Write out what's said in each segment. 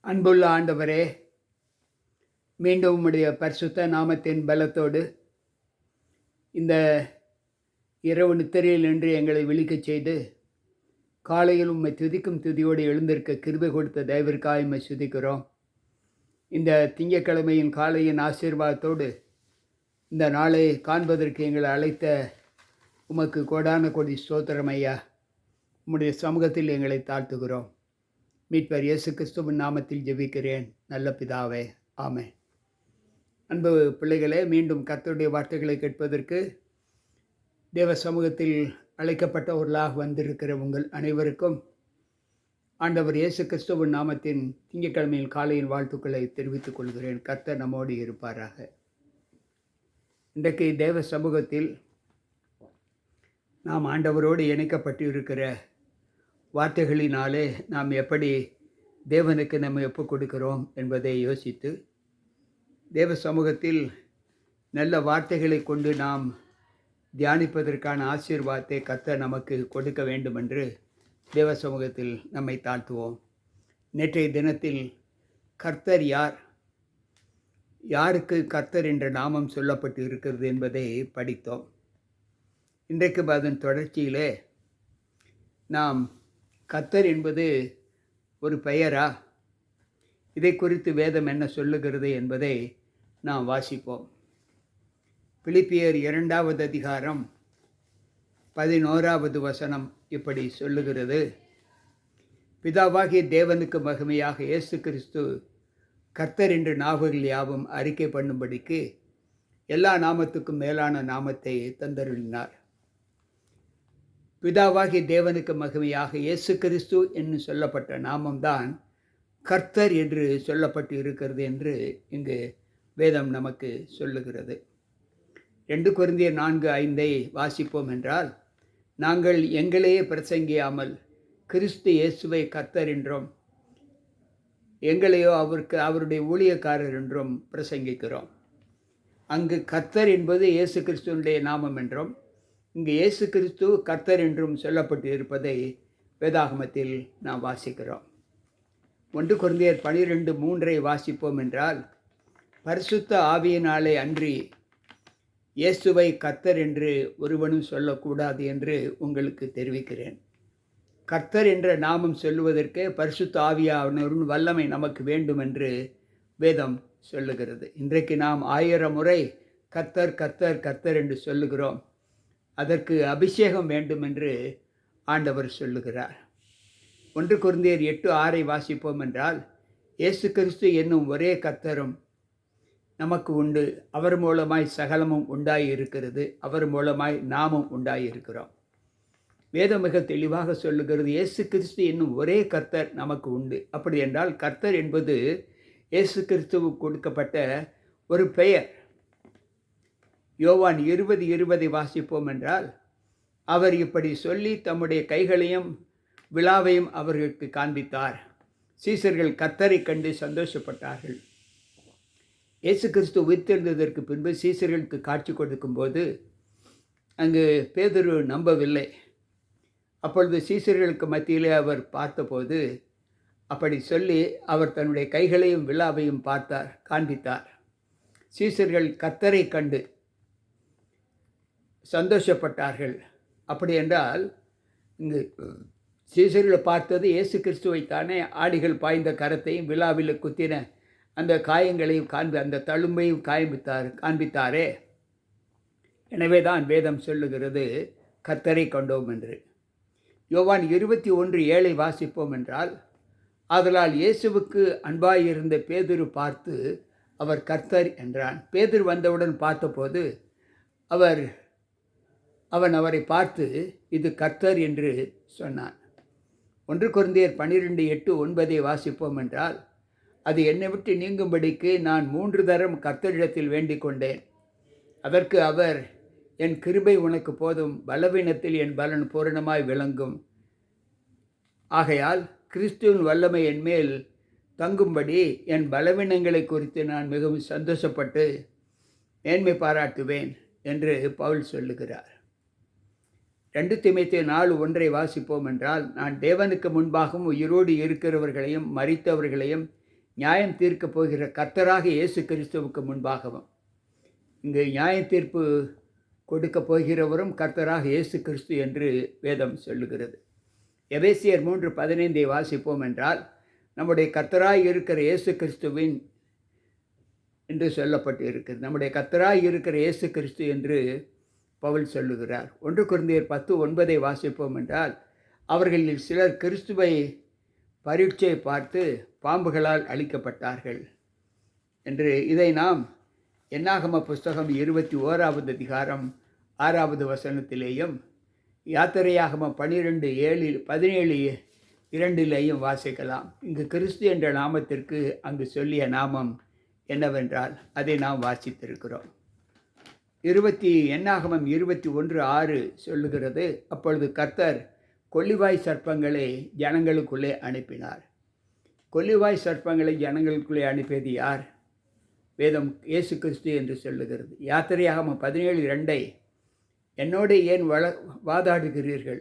அன்புள்ள ஆண்டவரே மீண்டும் உம்முடைய பரிசுத்த நாமத்தின் பலத்தோடு இந்த இரவு நித்திரையில் நின்று எங்களை விழிக்கச் செய்து காலையில் உம்மை துதிக்கும் துதியோடு எழுந்திருக்க கிருபை கொடுத்த தயவிற்காக உம்மை சுதிக்கிறோம். இந்த திங்கட்கிழமையின் காலையின் ஆசீர்வாதத்தோடு இந்த நாளை காண்பதற்கு எங்களை அழைத்த உமக்கு கோடான கொடி ஸ்தோத்திரம் ஐயா. உம்முடைய சமூகத்தில் எங்களை தாழ்த்துகிறோம். மீட்பர் இயேசு கிறிஸ்துவின் நாமத்தில் ஜெபிக்கிறேன். நல்ல பிதாவே ஆமே அன்பு பிள்ளைகளே மீண்டும் கத்தருடைய வார்த்தைகளை கேட்பதற்கு தேவ சமூகத்தில் அழைக்கப்பட்டவர்களாக வந்திருக்கிற உங்கள் அனைவருக்கும் ஆண்டவர் இயேசு கிறிஸ்துவின் நாமத்தின் திங்கட்கிழமையில் காலையின் வாழ்த்துக்களை தெரிவித்துக் கொள்கிறேன். கர்த்தர் நம்மோடு இருப்பாராக. இன்றைக்கு தேவ சமூகத்தில் நாம் ஆண்டவரோடு இணைக்கப்பட்டு இருக்கிற வார்த்தைகளினாலே நாம் எப்படி தேவனுக்கு நம்ம ஒப்பு கொடுக்கிறோம் என்பதை யோசித்து தேவ சமூகத்தில் நல்ல வார்த்தைகளை கொண்டு நாம் தியானிப்பதற்கான ஆசீர்வாதத்தை கர்த்தர் நமக்கு கொடுக்க வேண்டும் என்று தேவ சமூகத்தில் நம்மை தாழ்த்துவோம். நேற்றைய தினத்தில் கர்த்தர் யார்? யாருக்கு கர்த்தர் என்ற நாமம் சொல்லப்பட்டு இருக்கிறது என்பதை படித்தோம். இன்றைக்கு அதன் தொடர்ச்சியிலே நாம் கத்தர் என்பது ஒரு பெயரா? இதை குறித்து வேதம் என்ன சொல்லுகிறது என்பதை நாம் வாசிப்போம். பிலிப்பியர் இரண்டாவது அதிகாரம் பதினோராவது வசனம் இப்படி சொல்லுகிறது. பிதாவாகிய தேவனுக்கு மகிமையாக இயேசு கிறிஸ்து கர்த்தர் என்று நாவுகள் யாவும் அறிக்கை பண்ணும்படிக்கு எல்லா நாமத்துக்கும் மேலான நாமத்தை தந்தருளினார். பிதாவாகி தேவனுக்கு மகிமையாக இயேசு கிறிஸ்து என்று சொல்லப்பட்ட நாமம்தான் கர்த்தர் என்று சொல்லப்பட்டு இருக்கிறது என்று இங்கு வேதம் நமக்கு சொல்லுகிறது. ரெண்டு குருந்திய நான்கு ஐந்தை வாசிப்போம் என்றால் நாங்கள் எங்களையே பிரசங்கியாமல் கிறிஸ்து இயேசுவை கர்த்தர் என்றும் எங்களையோ அவருக்கு அவருடைய ஊழியக்காரர் என்றும் பிரசங்கிக்கிறோம். அங்கு கர்த்தர் என்பது இயேசு கிறிஸ்துவனுடைய நாமம் என்றும் இங்கு இயேசு கிறிஸ்து கர்த்தர் என்றும் சொல்லப்பட்டு இருப்பதை வேதாகமத்தில் நாம் வாசிக்கிறோம். ஒன்று குழந்தையர் பனிரெண்டு மூன்றை வாசிப்போம் என்றால் பரிசுத்த ஆவியினாலே அன்றி இயேசுவை கர்த்தர் என்று ஒருவனும் சொல்லக்கூடாது என்று உங்களுக்கு தெரிவிக்கிறேன். கர்த்தர் என்ற நாமம் சொல்லுவதற்கு பரிசுத்த ஆவியானவரின் வல்லமை நமக்கு வேண்டும் என்று வேதம் சொல்லுகிறது. இன்றைக்கு நாம் ஆயிரம் முறை கர்த்தர் கர்த்தர் கர்த்தர் என்று சொல்லுகிறோம். அதற்கு அபிஷேகம் வேண்டும் என்று ஆண்டவர் சொல்லுகிறார். ஒன்று குருந்தையர் எட்டு ஆறை வாசிப்போம் என்றால் இயேசு கிறிஸ்து என்னும் ஒரே கர்த்தரும் நமக்கு உண்டு. அவர் மூலமாய் சகலமும் உண்டாகி இருக்கிறது அவர் மூலமாய் நாமும் உண்டாகி இருக்கிறோம் வேதம் மிக தெளிவாக சொல்லுகிறது இயேசு கிறிஸ்து என்னும் ஒரே கர்த்தர் நமக்கு உண்டு. அப்படி என்றால் கர்த்தர் என்பது இயேசு கிறிஸ்துவுக்கு கொடுக்கப்பட்ட ஒரு பெயர். யோவான் இருபது இருபதை வாசிப்போம் என்றால் அவர் இப்படி சொல்லி தம்முடைய கைகளையும் விழாவையும் அவர்களுக்கு காண்பித்தார். சீசர்கள் கத்தரை கண்டு சந்தோஷப்பட்டார்கள். இயேசு கிறிஸ்து உயிர்த்தெழுந்ததற்கு பின்பு சீசர்களுக்கு காட்சி கொடுக்கும்போது அங்கு பேதரு நம்பவில்லை. அப்பொழுது சீசர்களுக்கு மத்தியிலே அவர் பார்த்தபோது அப்படி சொல்லி அவர் தன்னுடைய கைகளையும் விழாவையும் பார்த்தார் காண்பித்தார். சீசர்கள் கத்தரை கண்டு சந்தோஷப்பட்டார்கள். அப்படி என்றால் இங்கு சீசரில் பார்த்தது இயேசு கிறிஸ்துவை தானே ஆடிகள் பாய்ந்த கரத்தையும் விழாவில் குத்தின அந்த காயங்களையும் காண்பி அந்த தழும்பையும் காயமித்தார் காண்பித்தாரே. எனவே தான் வேதம் சொல்லுகிறது கத்தரை கண்டோம் என்று. யோவான் இருபத்தி ஒன்று ஏழை வாசிப்போம் என்றால் ஆதலால் இயேசுவுக்கு அன்பாயிருந்த பேதுரு பார்த்து அவர் கர்த்தர் என்றான். பேதுரு வந்தவுடன் பார்த்தபோது அவர் அவன் அவரை பார்த்து இது கர்த்தர் என்று சொன்னான். ஒன்று குருந்தையர் பன்னிரெண்டு எட்டு ஒன்பதை வாசிப்போம் என்றால் அது என்னை விட்டு நீங்கும்படிக்கு நான் மூன்று தரம் கர்த்தரிடத்தில் வேண்டிக் கொண்டேன் அதற்கு அவர் என் கிருபை உனக்கு போதும் பலவீனத்தில் என் பலன் பூரணமாய் விளங்கும். ஆகையால் கிறிஸ்துவின் வல்லமை என் மேல் தங்கும்படி என் பலவீனங்களை குறித்து நான் மிகவும் சந்தோஷப்பட்டு மேன்மை பாராட்டுவேன் என்று பவுல் சொல்லுகிறார். ரெண்டு திமைத்து நாலு ஒன்றை வாசிப்போம் என்றால் நான் தேவனுக்கு முன்பாகவும் உயிரோடு இருக்கிறவர்களையும் மறித்தவர்களையும் நியாயம் தீர்க்கப் போகிற கர்த்தராக இயேசு கிறிஸ்துவுக்கு முன்பாகவும் இங்கு நியாய தீர்ப்பு கொடுக்கப் போகிறவரும் கர்த்தராக இயேசு கிறிஸ்து என்று வேதம் சொல்லுகிறது. எபேசியர் மூன்று பதினைந்தை வாசிப்போம் என்றால் நம்முடைய கர்த்தராய் இருக்கிற இயேசு கிறிஸ்துவின் என்று சொல்லப்பட்டு இருக்கிறது நம்முடைய கர்த்தராய் இருக்கிற இயேசு கிறிஸ்து என்று பவுல் சொல்லுகிறார். ஒன்று குருந்தையர் பத்து ஒன்பதை வாசிப்போம் என்றால் அவர்களில் சிலர் கிறிஸ்துவை பரீட்சை பார்த்து பாம்புகளால் அழிக்கப்பட்டார்கள் என்று இதை நாம் என்னாகம புஸ்தகம் இருபத்தி ஓராவது அதிகாரம் ஆறாவது வசனத்திலேயும் யாத்திரையாகம பனிரெண்டு ஏழில் பதினேழு இரண்டிலேயும் வாசிக்கலாம். இங்கு கிறிஸ்து என்ற நாமத்திற்கு அங்கு சொல்லிய நாமம் என்னவென்றால் அதை நாம் வாசித்திருக்கிறோம். இருபத்தி எண்ணாகமம் இருபத்தி ஒன்று ஆறு சொல்லுகிறது. அப்பொழுது கர்த்தர் கொல்லிவாய் சர்ப்பங்களை ஜனங்களுக்குள்ளே அனுப்பினார். கொல்லிவாய் சர்ப்பங்களை ஜனங்களுக்குள்ளே அனுப்பியது யார்? வேதம் இயேசு கிறிஸ்து என்று சொல்லுகிறது. யாத்திரையாகம பதினேழு ரெண்டை என்னோடு ஏன் வள வாதாடுகிறீர்கள்?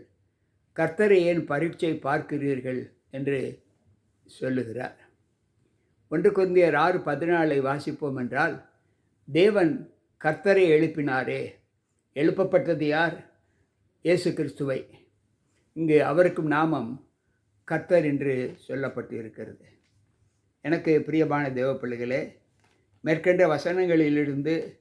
கர்த்தரை ஏன் பரீட்சை பார்க்கிறீர்கள்? என்று சொல்லுகிறார். ஒன்று குந்தியர் ஆறு பதினாலை வாசிப்போம் என்றால் தேவன் கர்த்தரை எழுப்பினாரே. எழுப்பப்பட்டது யார்? இயேசு கிறிஸ்துவை. இங்கு அவருக்கும் நாமம் கர்த்தர் என்று சொல்லப்பட்டு இருக்கிறது எனக்கு பிரியமான தேவ பிள்ளைகளே மேற்கண்ட வசனங்களிலிருந்து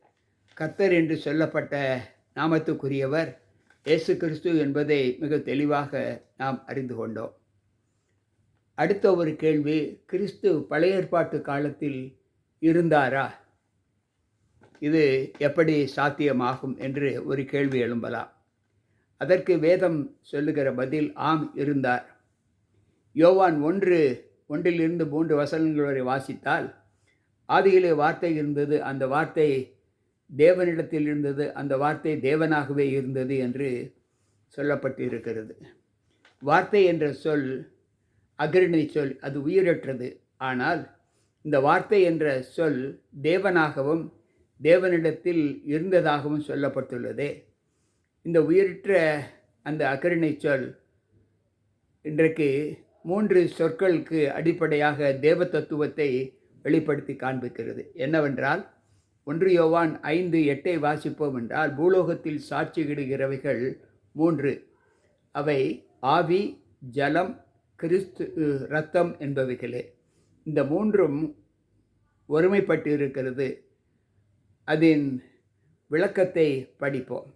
கர்த்தர் என்று சொல்லப்பட்ட நாமத்துக்குரியவர் இயேசு கிறிஸ்து என்பதை மிக தெளிவாக நாம் அறிந்து கொண்டோம். அடுத்த ஒரு கேள்வி கிறிஸ்து பழைய ஏற்பாட்டு காலத்தில் இருந்தாரா? இது எப்படி சாத்தியமாகும் என்று ஒரு கேள்வி எழும்பலாம். அதற்கு வேதம் சொல்லுகிற பதில் ஆம் இருந்தார். யோவான் ஒன்று ஒன்றிலிருந்து மூன்று வசனங்கள் வரை வாசித்தால் ஆதியிலே வார்த்தை இருந்தது அந்த வார்த்தை தேவனிடத்தில் இருந்தது அந்த வார்த்தை தேவனாகவே இருந்தது என்று சொல்லப்பட்டு இருக்கிறது வார்த்தை என்ற சொல் அகிரணை சொல் அது உயிரற்றது. ஆனால் இந்த வார்த்தை என்ற சொல் தேவனாகவும் தேவனிடத்தில் இருந்ததாகவும் சொல்லப்பட்டுள்ளதே. இந்த உயிரற்ற அந்த அகரணை சொல் இன்றைக்கு மூன்று சொற்களுக்கு அடிப்படையாக தேவ தத்துவத்தை வெளிப்படுத்தி காண்பிக்கிறது. என்னவென்றால் ஒன்று யோவான் ஐந்து எட்டை வாசிப்போம் என்றால் பூலோகத்தில் சாட்சியிடுகிறவைகள் மூன்று. அவை ஆவி ஜலம் கிறிஸ்து ரத்தம் என்பவைகளே. இந்த மூன்றும் ஒருமைப்பட்டு இருக்கிறது அதன் விளக்கத்தை படிப்போம்.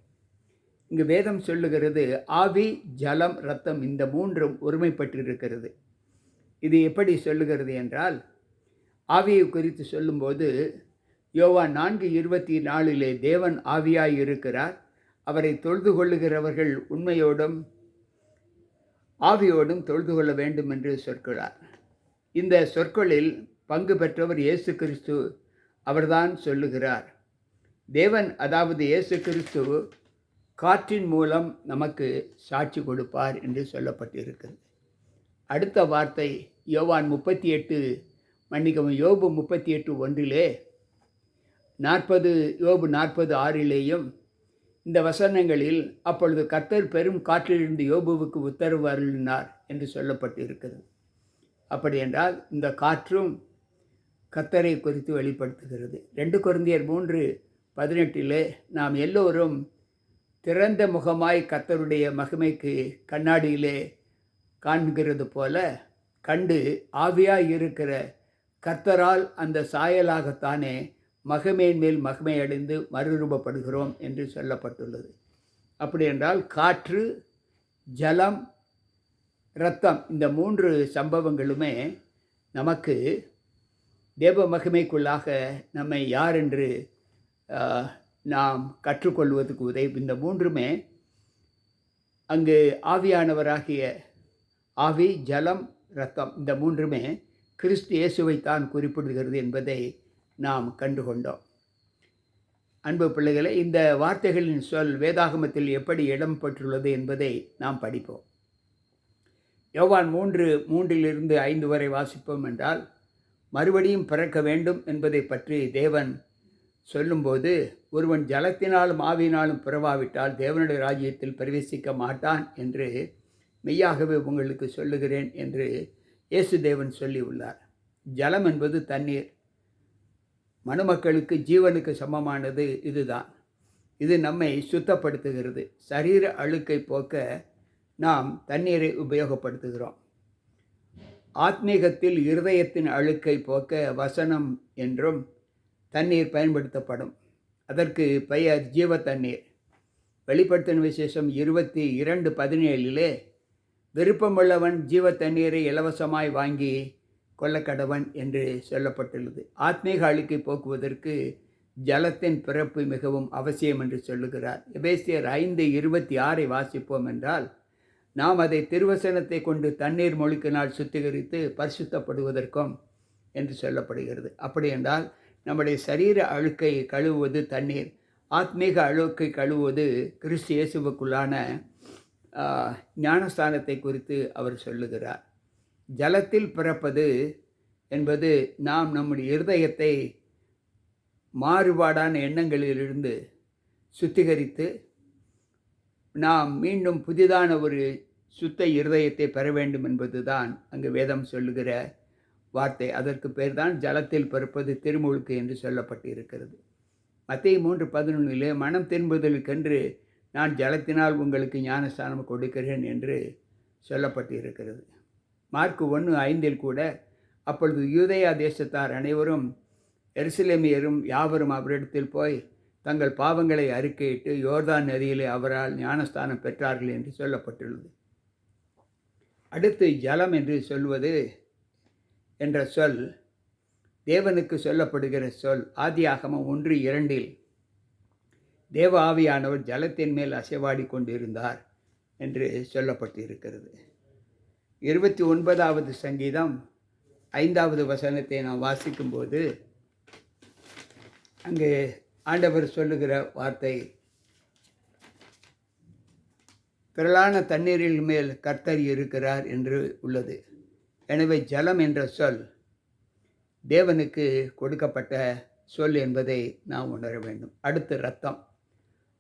இங்கு வேதம் சொல்லுகிறது ஆவி ஜலம் ரத்தம் இந்த மூன்றும் ஒருமைப்பட்டிருக்கிறது. இது எப்படி சொல்லுகிறது என்றால் ஆவியை குறித்து சொல்லும்போது யோவா நான்கு இருபத்தி நாலிலே தேவன் ஆவியாய் இருக்கிறார் அவரை தொழுது கொள்ளுகிறவர்கள் உண்மையோடும் ஆவியோடும் தொழுது கொள்ள வேண்டும் என்று சொற்கிறார் இந்த சொற்களில் பங்கு பெற்றவர் இயேசு கிறிஸ்து அவர்தான் சொல்லுகிறார். தேவன் அதாவது இயேசு கிறிஸ்து காற்றின் மூலம் நமக்கு சாட்சி கொடுப்பார் என்று சொல்லப்பட்டிருக்கிறது. அடுத்த வார்த்தை யோவான் முப்பத்தி எட்டு மன்னிக்கவும் யோபு முப்பத்தி எட்டு ஒன்றிலே நாற்பது யோபு நாற்பது ஆறிலேயும் இந்த வசனங்களில் அப்பொழுது கர்த்தர் பெரும் காற்றிலிருந்து யோபுவுக்கு உத்தரவு அருளினார் என்று சொல்லப்பட்டு இருக்கிறது அப்படி என்றால் இந்த காற்றும் கத்தரை குறித்து வெளிப்படுத்துகிறது. ரெண்டு குழந்தையர் மூன்று பதினெட்டிலே நாம் எல்லோரும் திறந்த முகமாய் கத்தருடைய மகிமைக்கு கண்ணாடியிலே காண்கிறது போல கண்டு ஆவியாய் இருக்கிற கர்த்தரால் அந்த சாயலாகத்தானே மகமையின் மேல் மகிமை அடைந்து மறுரூபப்படுகிறோம் என்று சொல்லப்பட்டுள்ளது. அப்படி என்றால் காற்று ஜலம் இரத்தம் இந்த மூன்று சம்பவங்களுமே நமக்கு தேவ மகிமைக்குள்ளாக நம்மை யார் என்று நாம் கற்றுக்கொள்வதற்கு உதவி. இந்த மூன்றுமே அங்கு ஆவியானவராகிய ஆவி ஜலம் ரத்தம் இந்த மூன்றுமே கிறிஸ்து இயேசுவைத்தான் குறிப்பிடுகிறது என்பதை நாம் கண்டுகொண்டோம். அன்பு பிள்ளைகளை இந்த வார்த்தைகளின் சொல் வேதாகமத்தில் எப்படி இடம் பெற்றுள்ளது என்பதை நாம் படிப்போம். யோவான் மூன்று மூன்றிலிருந்து ஐந்து வரை வாசிப்போம் என்றால் மறுபடியும் பிறக்க வேண்டும் என்பதை பற்றி தேவன் சொல்லும்போது ஒருவன் ஜலத்தினாலும் ஆவியினாலும் பிறவாவிட்டால் தேவனுடைய ராஜ்யத்தில் பிரவேசிக்க மாட்டான் என்று மெய்யாகவே உங்களுக்கு சொல்லுகிறேன் என்று இயேசு தேவன் சொல்லியுள்ளார் ஜலம் என்பது தண்ணீர். மனுமக்களுக்கு ஜீவனுக்கு சமமானது இதுதான். இது நம்மை சுத்தப்படுத்துகிறது. சரீர அழுக்கை போக்க நாம் தண்ணீரை உபயோகப்படுத்துகிறோம். ஆத்மீகத்தில் இருதயத்தின் அழுக்கை போக்க வசனம் என்றும் தண்ணீர் பயன்படுத்தப்படும். அதற்கு பெயர் ஜீவ தண்ணீர். வெளிப்படுத்தின விசேஷம் இருபத்தி இரண்டு பதினேழிலே விருப்பமுள்ளவன் ஜீவ தண்ணீரை இலவசமாய் வாங்கி கொள்ளக்கடவன் என்று சொல்லப்பட்டுள்ளது. ஆத்மீக அழுக்கை போக்குவதற்கு ஜலத்தின் பிறப்பு மிகவும் அவசியம் என்று சொல்லுகிறார். எபேசியர் ஐந்து இருபத்தி ஆறை வாசிப்போம் என்றால் நாம் அதை திருவசனத்தை கொண்டு தண்ணீர் மொழிக்கினால் சுத்திகரித்து பரிசுத்தப்படுவதற்கும் என்று சொல்லப்படுகிறது. அப்படி என்றால் நம்முடைய சரீர அழுக்கை கழுவுவது தண்ணீர். ஆத்மீக அழுக்கை கழுவுவது கிறிஸ்து இயேசுவுக்குள்ளான ஞானஸ்தானத்தை குறித்து அவர் சொல்லுகிறார். ஜலத்தில் பிறப்பது என்பது நாம் நம்முடைய இருதயத்தை மாறுபாடான எண்ணங்களிலிருந்து சுத்திகரித்து நாம் மீண்டும் புதிதான ஒரு சுத்த இருதயத்தை பெற வேண்டும் என்பதுதான் அங்கு வேதம் சொல்லுகிற வார்த்தை அதற்கு பேர்தான் ஜலத்தில் பிறப்பது திருமுழுக்கு என்று சொல்லப்பட்டு இருக்கிறது மத்திய மூன்று பதினொன்றிலே மனம் திரும்புதலுக்கென்று நான் ஜலத்தினால் உங்களுக்கு ஞானஸ்தானம் கொடுக்கிறேன் என்று சொல்லப்பட்டு இருக்கிறது மார்க்கு ஒன்று ஐந்தில் கூட அப்பொழுது யூதயா தேசத்தார் அனைவரும் எருசலேமியரும் யாவரும் அவரிடத்தில் போய் தங்கள் பாவங்களை அறிக்கையிட்டு யோர்தான் நதியிலே அவரால் ஞானஸ்தானம் பெற்றார்கள் என்று சொல்லப்பட்டுள்ளது. அடுத்து ஜலம் என்று சொல்வது என்ற சொல் தேவனுக்கு சொல்லப்படுகிற சொல். ஆதியாகமம் ஒன்று இரண்டில் தேவ ஆவியானவர் ஜலத்தின் மேல் அசைவாடி கொண்டிருந்தார் என்று சொல்லப்பட்டிருக்கிறது. இருபத்தி ஒன்பதாவது சங்கீதம் ஐந்தாவது வசனத்தை நாம் வாசிக்கும்போது அங்கே ஆண்டவர் சொல்லுகிற வார்த்தை திரளான தண்ணீரில் மேல் கர்த்தர் இருக்கிறார் என்று உள்ளது. எனவே ஜலம் என்ற சொல் தேவனுக்கு கொடுக்கப்பட்ட சொல் என்பதை நாம் உணர வேண்டும். அடுத்து ரத்தம்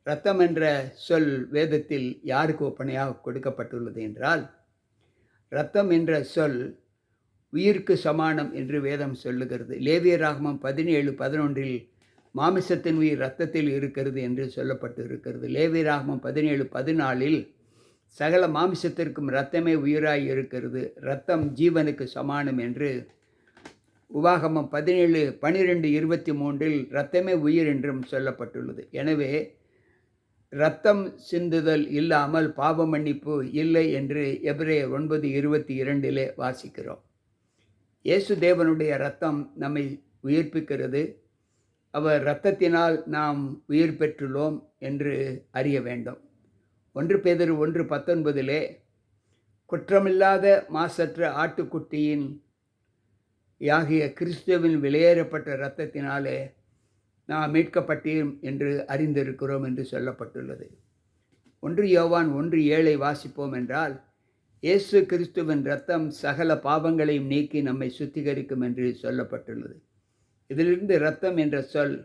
ரத்தம் என்ற சொல் வேதத்தில் யாருக்கு ஒப்பனையாக கொடுக்கப்பட்டுள்ளது என்றால் ரத்தம் என்ற சொல் உயிருக்கு சமானம் என்று வேதம் சொல்லுகிறது. லேவிய ராகமம் பதினேழு பதினொன்றில் மாமிசத்தின் உயிர் ரத்தத்தில் இருக்கிறது என்று சொல்லப்பட்டு இருக்கிறது லேவிய ராகமம் பதினேழு பதினாலில் சகல மாம்சத்திற்கும் இரத்தமே உயிராய் இருக்கிறது. இரத்தம் ஜீவனுக்கு சமானம் என்று உபாகமம் பதினேழு பனிரெண்டு இருபத்தி மூன்றில் இரத்தமே உயிர் என்றும் சொல்லப்பட்டுள்ளது. எனவே இரத்தம் சிந்துதல் இல்லாமல் பாவ மன்னிப்பு இல்லை என்று எபிரே ஒன்பது இருபத்தி இரண்டிலே வாசிக்கிறோம். இயேசு தேவனுடைய ரத்தம் நம்மை உயிர்ப்பிக்கிறது. அவர் இரத்தத்தினால் நாம் உயிர் பெற்றுள்ளோம் என்று அறிய வேண்டும். ஒன்று பேதர் ஒன்று பத்தொன்பதிலே குற்றமில்லாத மாசற்ற ஆட்டுக்குட்டியின் யாகிய கிறிஸ்துவின் வெளியேறப்பட்ட இரத்தத்தினாலே நாம் மீட்கப்பட்டேன் என்று அறிந்திருக்கிறோம் என்று சொல்லப்பட்டுள்ளது. ஒன்று யோவான் ஒன்று ஏழை வாசிப்போம் என்றால் இயேசு கிறிஸ்துவின் ரத்தம் சகல பாவங்களையும் நீக்கி நம்மை சுத்திகரிக்கும் என்று சொல்லப்பட்டுள்ளது. இதிலிருந்து இரத்தம் என்ற சொல்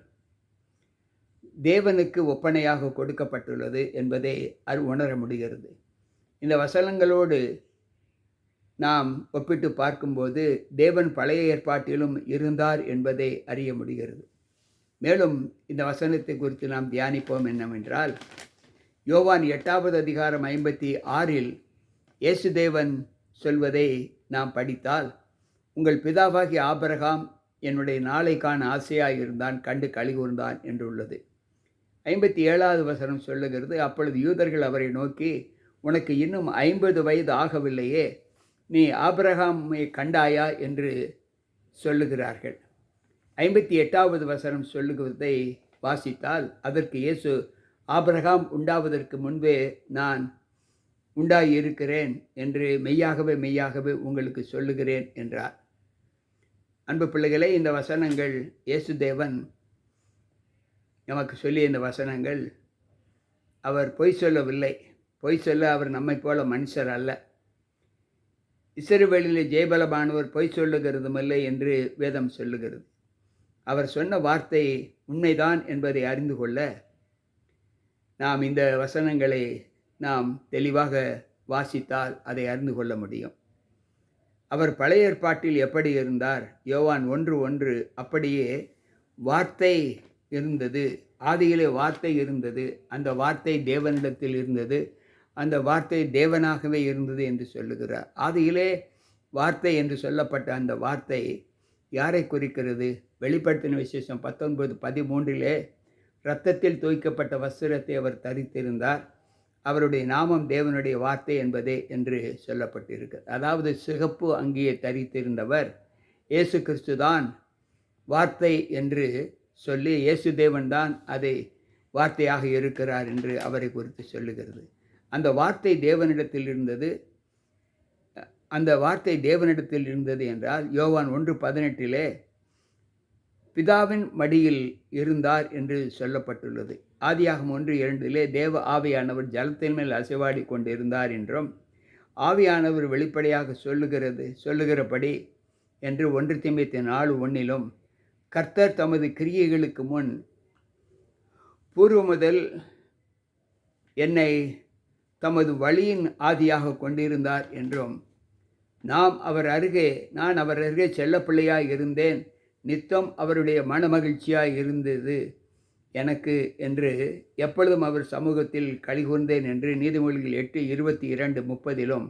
தேவனுக்கு ஒப்பனையாக கொடுக்கப்பட்டுள்ளது என்பதை அது உணர முடிகிறது. இந்த வசனங்களோடு நாம் ஒப்பிட்டு பார்க்கும்போது தேவன் பழைய ஏற்பாட்டிலும் இருந்தார் என்பதை அறிய முடிகிறது. மேலும் இந்த வசனத்தை குறித்து நாம் தியானிப்போம் என்னவென்றால் யோவான் எட்டாவது அதிகாரம் ஐம்பத்தி ஆறில் இயேசுதேவன் சொல்வதை நாம் படித்தால் உங்கள் பிதாவாகி ஆபரகாம் என்னுடைய நாளைக்கான ஆசையாக இருந்தான் கண்டு கழிகூர்ந்தான் என்றுள்ளது ஐம்பத்தி ஏழாவது வசனம் சொல்லுகிறது அப்பொழுது யூதர்கள் அவரை நோக்கி உனக்கு இன்னும் ஐம்பது வயது ஆகவில்லையே நீ ஆபிரகாமை கண்டாயா? என்று சொல்லுகிறார்கள். ஐம்பத்தி எட்டாவது வசனம் சொல்லுகிறதை வாசித்தால் அதற்கு இயேசு ஆபிரகாம் உண்டாவதற்கு முன்பே நான் உண்டாகி இருக்கிறேன் என்று மெய்யாகவே மெய்யாகவே உங்களுக்கு சொல்லுகிறேன் என்றார். அன்பு பிள்ளைகளே இந்த வசனங்கள் இயேசுதேவன் நமக்கு சொல்லிய இந்த வசனங்கள் அவர் பொய் சொல்லவில்லை. பொய் சொல்ல அவர் நம்மை போல மனுஷர் அல்ல. இசைவேளிலே ஜெயபலமானவர் பொய் சொல்லுகிறதுமில்லை என்று வேதம் சொல்லுகிறது. அவர் சொன்ன வார்த்தை உண்மைதான் என்பதை அறிந்து கொள்ள நாம் இந்த வசனங்களை நாம் தெளிவாக வாசித்தால் அதை அறிந்து கொள்ள முடியும். அவர் பழைய ஏற்பாட்டில் எப்படி இருந்தார்? யோவான் ஒன்று ஒன்று அப்படியே வார்த்தை இருந்தது. ஆதியிலே வார்த்தை இருந்தது. அந்த வார்த்தை தேவனிடத்தில் இருந்தது. அந்த வார்த்தை தேவனாகவே இருந்தது என்று சொல்லுகிறார். ஆதியிலே வார்த்தை என்று சொல்லப்பட்ட அந்த வார்த்தை யாரை குறிக்கிறது? வெளிப்படுத்தின விசேஷம் பத்தொன்பது பதிமூன்றிலே இரத்தத்தில் தூய்க்கப்பட்ட வஸ்திரத்தை அவர் தரித்திருந்தார். அவருடைய நாமம் தேவனுடைய வார்த்தை என்பதே என்று சொல்லப்பட்டிருக்கு அதாவது சிகப்பு அங்கியை தரித்திருந்தவர். இயேசு கிறிஸ்து தான் வார்த்தை என்று சொல்லி இயேசு தேவன் தான் அதை வார்த்தையாக இருக்கிறார் என்று அவரை குறித்து சொல்லுகிறது. அந்த வார்த்தை தேவனிடத்தில் இருந்தது. அந்த வார்த்தை தேவனிடத்தில் இருந்தது என்றால் யோவான் ஒன்று பதினெட்டிலே பிதாவின் மடியில் இருந்தார் என்று சொல்லப்பட்டுள்ளது. ஆதியாகம் ஒன்று இரண்டிலே தேவ ஆவியானவர் ஜலத்தின் மேல் அசைவாடி கொண்டிருந்தார் என்றும் ஆவியானவர் வெளிப்படையாக சொல்லுகிறது சொல்லுகிறபடி என்று ஒன்று திம்பத்தி நாலு ஒன்றிலும் கர்த்தர் தமது கிரியைகளுக்கு முன் பூர்வ முதல் என்னை தமது வழியின் ஆதியாக கொண்டிருந்தார் என்றும் நாம் அவர் அருகே நான் அவர் அருகே செல்லப்பிள்ளையாக இருந்தேன். நித்தம் அவருடைய மனமகிழ்ச்சியாக இருந்தது. எனக்கு என்று எப்பொழுதும் அவர் சமூகத்தில் கழிகூர்ந்தேன் என்று நீதிமொழிகள் எட்டு இருபத்தி இரண்டு முப்பதிலும்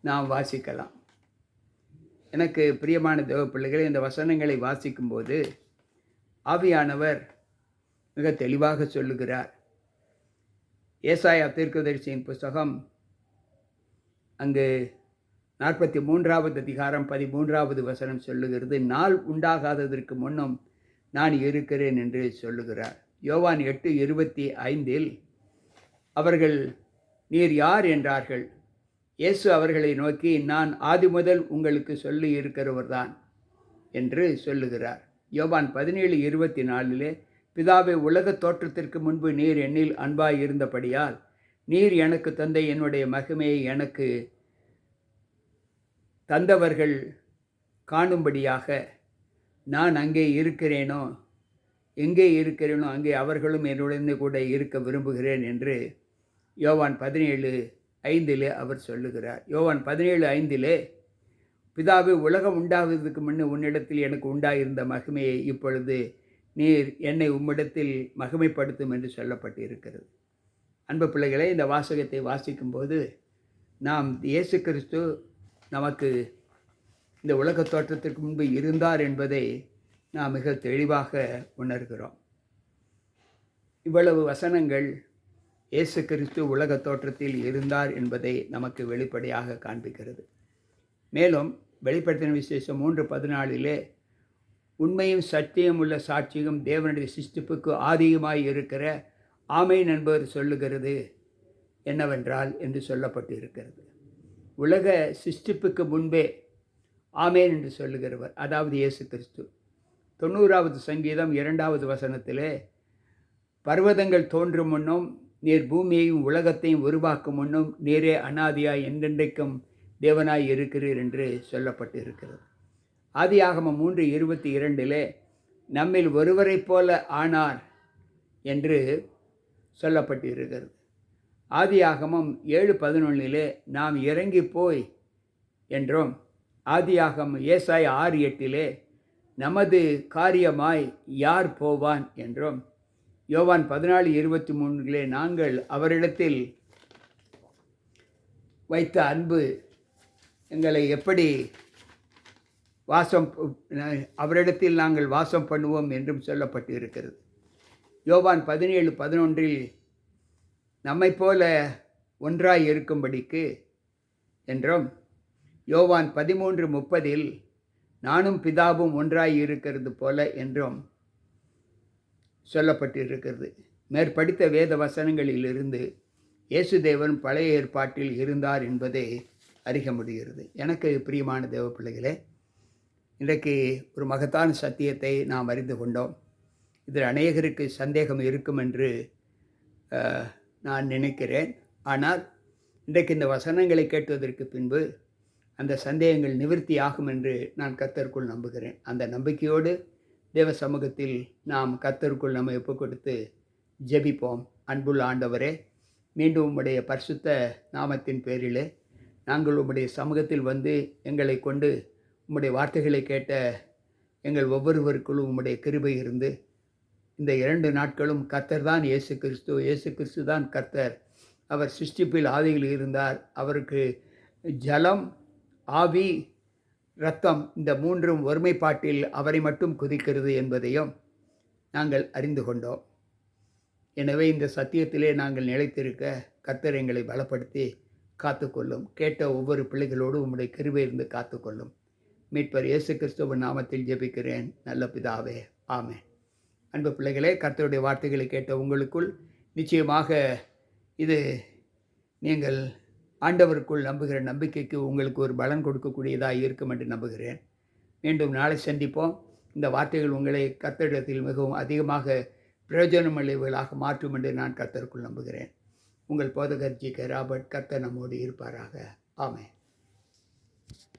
நாம் வாசிக்கலாம். எனக்கு பிரியமான தேவ பிள்ளைகளை இந்த வசனங்களை வாசிக்கும்போது ஆவியானவர் மிக தெளிவாக சொல்லுகிறார். ஏசாயா தீர்க்கதரிசியின் புஸ்தகம் அங்கு நாற்பத்தி மூன்றாவது அதிகாரம் பதிமூன்றாவது வசனம் சொல்லுகிறது நாள் உண்டாகாததற்கு முன்னும் நான் இருக்கிறேன் என்று சொல்லுகிறார். யோவான் எட்டு இருபத்தி ஐந்தில் அவர்கள் நீர் யார்? என்றார்கள். இயேசு அவர்களை நோக்கி நான் ஆதி முதல் உங்களுக்கு சொல்லி இருக்கிறவர்தான் என்று சொல்லுகிறார். யோவான் பதினேழு இருபத்தி நாலிலே பிதாவை உலக தோற்றத்திற்கு முன்பு நீர் என்னில் அன்பாய் இருந்தபடியால் நீர் எனக்கு தந்த என்னுடைய மகிமையை எனக்கு தந்தவர்கள் காணும்படியாக நான் அங்கே இருக்கிறேனோ எங்கே இருக்கிறேனோ அங்கே அவர்களும் என்னுடன் கூட இருக்க விரும்புகிறேன் என்று யோவான் பதினேழு ஐந்திலே அவர் சொல்லுகிறார். யோவான் பதினேழு ஐந்திலே பிதாவே உலகம் உண்டாவதற்கு முன்னே உன்னிடத்தில் எனக்கு உண்டாயிருந்த மகிமையை இப்பொழுது நீர் என்னை உம்மிடத்தில் மகிமைப்படுத்தும் என்று சொல்லப்பட்டு இருக்கிறது அன்பு பிள்ளைகளே இந்த வாசகத்தை வாசிக்கும்போது நாம் இயேசு கிறிஸ்து நமக்கு இந்த உலக தோற்றத்திற்கு முன்பு இருந்தார் என்பதை நாம் மிக தெளிவாக உணர்கிறோம். இவ்வளவு வசனங்கள் இயேசு கிறிஸ்து உலக தோற்றத்தில் இருந்தார் என்பதை நமக்கு வெளிப்படையாக காண்பிக்கிறது. மேலும் வெளிப்படுத்தின விசேஷம் மூன்று பதினாலிலே உண்மையும் சத்தியம் உள்ள சாட்சியும் தேவனுடைய சிஸ்டிப்புக்கு ஆதிகமாய் இருக்கிற ஆமை என்பவர் சொல்லுகிறது என்னவென்றால் என்று சொல்லப்பட்டு இருக்கிறது உலக சிஸ்டிப்புக்கு முன்பே ஆமேன் என்று சொல்லுகிறவர் அதாவது இயேசு கிறிஸ்து தொண்ணூறாவது சங்கீதம் இரண்டாவது வசனத்திலே பர்வதங்கள் தோன்றும் முன்னும் நீர் பூமியையும் உலகத்தையும் உருவாக்கும் முன்னும் நீரே அனாதியாய் என்றென்றைக்கும் தேவனாய் இருக்கிறீர் என்று சொல்லப்பட்டு இருக்கிறது ஆதியாகமம் மூன்று இருபத்தி இரண்டிலே நம்மில் ஒருவரைப் போல ஆனார் என்று சொல்லப்பட்டு இருக்கிறது ஆதியாகமம் ஏழு பதினொன்றிலே நாம் இறங்கி போய் என்றும் ஆதியாகமம் ஏசாய் ஆறு எட்டிலே நமது காரியமாய் யார் போவான்? என்றும் யோவான் பதினாலு இருபத்தி மூன்றிலே நாங்கள் அவரிடத்தில் வைத்த அன்பு எங்களை எப்படி வாசம் அவரிடத்தில் நாங்கள் வாசம் பண்ணுவோம் என்றும் சொல்லப்பட்டு இருக்கிறது யோவான் பதினேழு பதினொன்றில் நம்மை போல ஒன்றாய் இருக்கும்படிக்கு என்றும் யோவான் பதிமூன்று முப்பதில் நானும் பிதாவும் ஒன்றாய் இருக்கிறது போல என்றும் சொல்லப்பட்டிருக்கிறது. மேற்படித்த வேத வசனங்களிலிருந்து இயேசுதேவன் பழைய ஏற்பாட்டில் இருந்தார் என்பதை அறிய முடிகிறது. எனக்கு பிரியமான தேவ பிள்ளைகளே இன்றைக்கு ஒரு மகத்தான சத்தியத்தை நாம் அறிந்து கொண்டோம். இதில் அநேகருக்கு சந்தேகம் இருக்கும் என்று நான் நினைக்கிறேன். ஆனால் இன்றைக்கு இந்த வசனங்களை கேட்டுவதற்கு பின்பு அந்த சந்தேகங்கள் நிவர்த்தி ஆகும் என்று நான் கத்தருக்குள் நம்புகிறேன். அந்த நம்பிக்கையோடு தேவ சமூகத்தில் நாம் கத்தருக்குள் நம்ம ஒப்பு கொடுத்து ஜெபிப்போம். அன்புள்ள ஆண்டவரே மீண்டும் உம்முடைய பரிசுத்த நாமத்தின் பேரிலே நாங்கள் உம்முடைய சமூகத்தில் வந்து எங்களை கொண்டு உம்முடைய வார்த்தைகளை கேட்ட எங்கள் ஒவ்வொருவருக்குள்ளும் உம்முடைய கிருபை இருந்து இந்த இரண்டு நாட்களும் கர்த்தர் தான் இயேசு கிறிஸ்து இயேசு கிறிஸ்து தான் கர்த்தர். அவர் சிருஷ்டிப்பில் ஆதியில் இருந்தார். அவருக்கு ஜலம் ஆவி இரத்தம் இந்த மூன்றும் ஒருமைப்பாட்டில் அவரை மட்டும் குதிக்கிறது என்பதையும் நாங்கள் அறிந்து கொண்டோம். எனவே இந்த சத்தியத்திலே நாங்கள் நிலைத்திருக்க கர்த்தர் எங்களை பலப்படுத்தி காத்துக்கொள்ளும் கேட்ட ஒவ்வொரு பிள்ளைகளோடு உம்முடைய கிருவை இருந்து காத்துக்கொள்ளும். மீட்பர் இயேசு கிறிஸ்துவ நாமத்தில் ஜெபிக்கிறேன். நல்ல பிதாவே ஆமே அன்பு பிள்ளைகளே கர்த்தருடைய வார்த்தைகளை கேட்ட உங்களுக்குள் நிச்சயமாக இது நீங்கள் ஆண்டவருக்குள் நம்புகிற நம்பிக்கைக்கு உங்களுக்கு ஒரு பலன் கொடுக்கக்கூடியதாக இருக்கும் என்று நம்புகிறேன். மீண்டும் நாளை சந்திப்போம். இந்த வார்த்தைகள் உங்களை கத்தரிடத்தில் மிகவும் அதிகமாக பிரயோஜனமுள்ளவர்களாக மாற்றும் என்று நான் கர்த்தருக்குள் நம்புகிறேன். உங்கள் போதகர் ஜி கே ராபர்ட் கர்த்தர் நம்மோடு இருப்பாராக. ஆமே